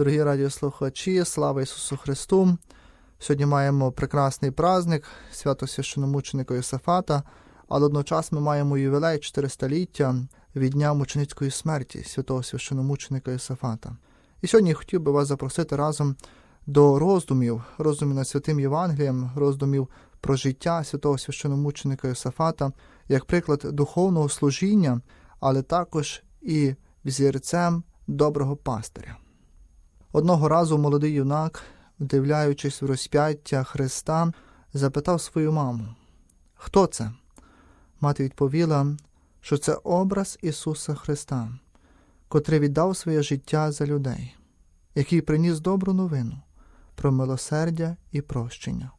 Дорогі радіослухачі, слава Ісусу Христу! Сьогодні маємо прекрасний праздник, свято священомученика Йосафата, але одночас ми маємо ювілей 400-ліття від дня мученицької смерті святого священомученика Йосафата. І сьогодні хотів би вас запросити разом до роздумів, роздумів над святим Євангелієм, роздумів про життя святого священомученика Йосафата, як приклад духовного служіння, але також і взірцем доброго пастиря. Одного разу молодий юнак, вдивляючись в розп'яття Христа, запитав свою маму, хто це? Мати відповіла, що це образ Ісуса Христа, котрий віддав своє життя за людей, який приніс добру новину про милосердя і прощення,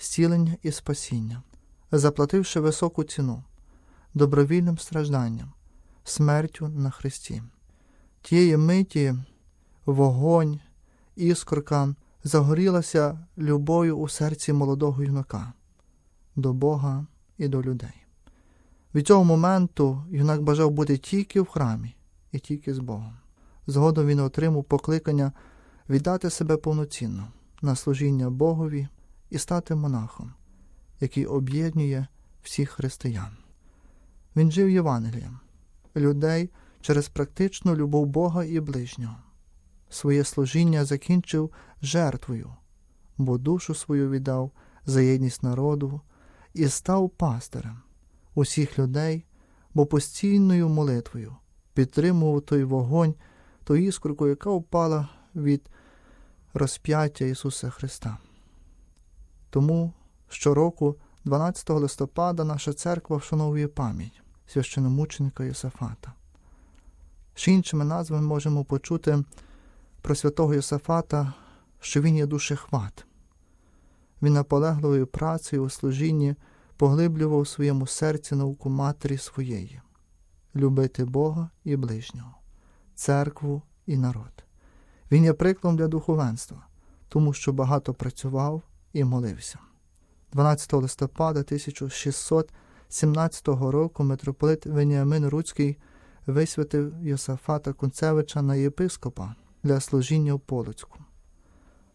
зцілення і спасіння, заплативши високу ціну, добровільним стражданням, смертю на Христі. Тієї миті вогонь, іскорка загорілася любою у серці молодого юнака до Бога і до людей. Від цього моменту юнак бажав бути тільки в храмі і тільки з Богом. Згодом він отримав покликання віддати себе повноцінно на служіння Богові і стати монахом, який об'єднує всіх християн. Він жив Євангелієм, людей через практичну любов Бога і ближнього. Своє служіння закінчив жертвою, бо душу свою віддав за єдність народу і став пастирем усіх людей, бо постійною молитвою підтримував той вогонь, ту іскорку, яка впала від розп'яття Ісуса Христа. Тому щороку, 12 листопада, наша церква вшановує пам'ять священомученика Йосафата. Ще іншими назвами можемо почути про святого Йосафата, що він є душехват. Він наполегливою працею у служінні поглиблював у своєму серці науку матері своєї любити Бога і ближнього, церкву і народ. Він є прикладом для духовенства, тому що багато працював і молився. 12 листопада 1617 року митрополит Веніамин Руцький висвятив Йосафата Кунцевича на єпископа для служіння в Полоцьку.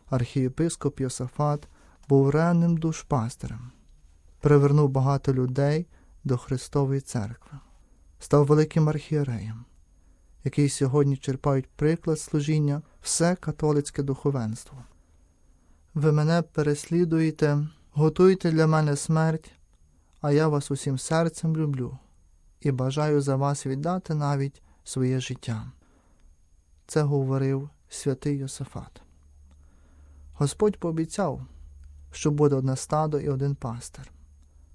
Архієпископ Йосафат був ренним душпастерем, привернув багато людей до Христової церкви, став великим архієреєм, який сьогодні черпають приклад служіння все католицьке духовенство. Ви мене переслідуєте, готуєте для мене смерть, а я вас усім серцем люблю і бажаю за вас віддати навіть своє життя. Це говорив святий Йосифат. Господь пообіцяв, що буде одне стадо і один пастир.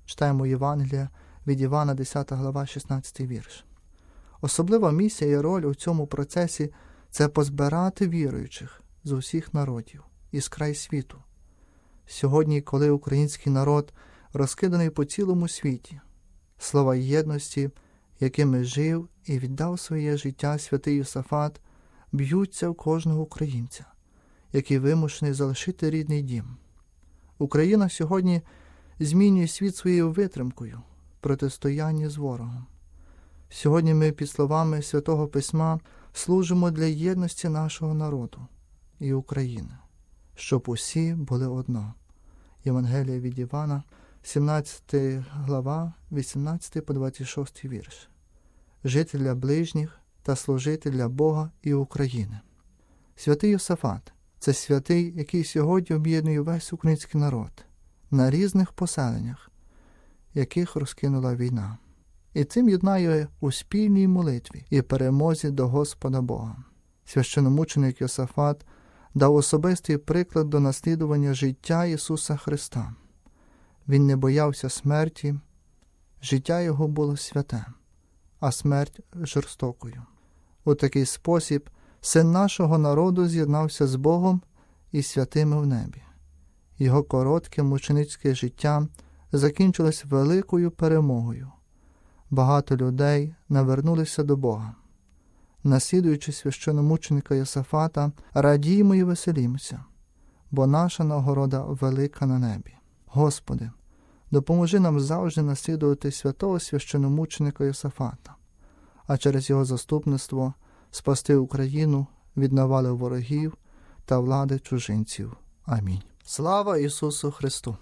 Читаємо Євангелія від Івана, 10 глава, 16 вірш. Особлива місія і роль у цьому процесі це позбирати віруючих з усіх народів із край світу. Сьогодні, коли український народ розкиданий по цілому світі, слова єдності, якими жив і віддав своє життя святий Йосафат, б'ються в кожного українця, який вимушений залишити рідний дім. Україна сьогодні змінює світ своєю витримкою, протистояння з ворогом. Сьогодні ми, під словами Святого Письма, служимо для єдності нашого народу і України, щоб усі були одно. Євангелія від Івана, 17 глава, 18 по 26 вірш. Жити для ближніх та служити для Бога і України. Святий Йосафат це святий, який сьогодні об'єднує весь український народ на різних поселеннях, яких розкинула війна, і цим єднає у спільній молитві і перемозі до Господа Бога. Священомученик Йосафат дав особистий приклад до наслідування життя Ісуса Христа. Він не боявся смерті, життя його було святе, а смерть жорстокою. У такий спосіб син нашого народу з'єднався з Богом і святими в небі. Його коротке мученицьке життя закінчилось великою перемогою. Багато людей навернулися до Бога. Наслідуючи священомученика Йосафата, радіємо і веселімося, бо наша нагорода велика на небі. Господи, допоможи нам завжди наслідувати святого священомученика Йосафата, а через його заступництво спасти Україну від навали ворогів та влади чужинців. Амінь. Слава Ісусу Христу!